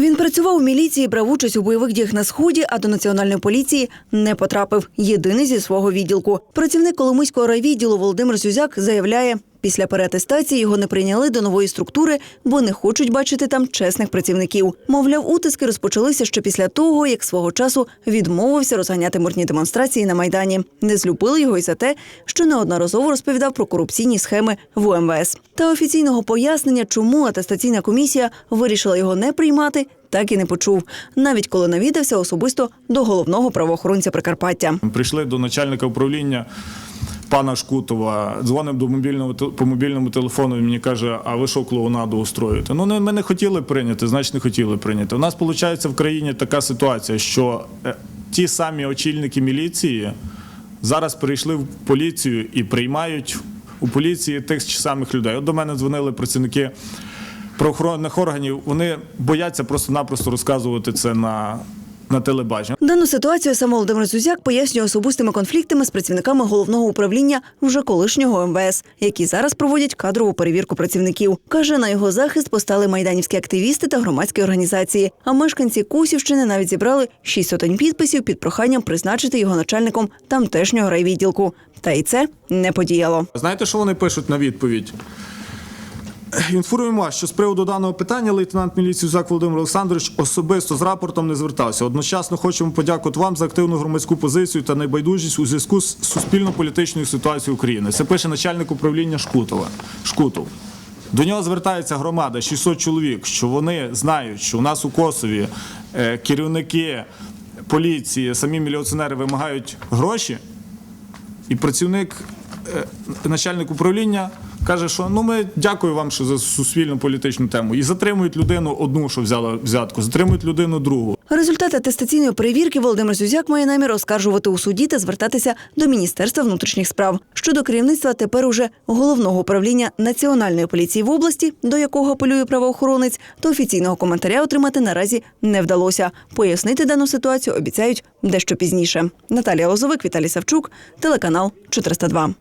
Він працював у міліції, брав участь у бойових діях на сході, а до національної поліції не потрапив. Єдиний зі свого відділку. Працівник Коломийського райвідділу Володимир Сюзяк заявляє. Після переатестації його не прийняли до нової структури, бо не хочуть бачити там чесних працівників. Мовляв, утиски розпочалися ще після того, як свого часу відмовився розганяти мирні демонстрації на майдані. Не злюбили його і за те, що неодноразово розповідав про корупційні схеми в УМВС. Та офіційного пояснення, чому атестаційна комісія вирішила його не приймати, так і не почув. Навіть коли навідався особисто до головного правоохоронця Прикарпаття. Прийшли до начальника управління пана Шкутова, дзвонив до мобільного по мобільному телефону. Він мені каже: А ви що клоунаду устроїте? Ну не ми не хотіли прийняти, значить не хотіли прийняти. У нас виходить в країні така ситуація, що е, ті самі очільники міліції зараз перейшли в поліцію і приймають у поліції тих самих людей. От до мене дзвонили працівники правоохоронних органів. Вони бояться просто-напросто розказувати це на, на телебаченні. Дану ситуацію сам Володимир Зузяк пояснює особистими конфліктами з працівниками головного управління вже колишнього МВС, які зараз проводять кадрову перевірку працівників. Каже, на його захист постали майданівські активісти та громадські організації. А мешканці Косівщини навіть зібрали шість сотень підписів під проханням призначити його начальником тамтешнього райвідділку. Та й це не подіяло. Знаєте, що вони пишуть на відповідь? Інформуємо що з приводу даного питання лейтенант міліції Зак Володимир Олександрович особисто з рапортом не звертався. Одночасно хочемо подякувати вам за активну громадську позицію та небайдужість у зв'язку з суспільно-політичною ситуацією України. Це пише начальник управління Шкутова. Шкутов. До нього звертається громада 600 чоловік, що вони знають, що у нас у Косові е, керівники поліції, самі міліціонери вимагають гроші. І працівник, е, начальник управління каже, що ну ми дякую вам що за суспільну політичну тему. І затримують людину одну, що взяла взятку, затримують людину другу. Результати атестаційної перевірки Володимир Зюзяк має намір оскаржувати у суді та звертатися до Міністерства внутрішніх справ. Щодо керівництва тепер уже головного управління Національної поліції в області, до якого апелює правоохоронець, то офіційного коментаря отримати наразі не вдалося. Пояснити дану ситуацію обіцяють дещо пізніше. Наталія Лозовик, Віталій Савчук, телеканал 402.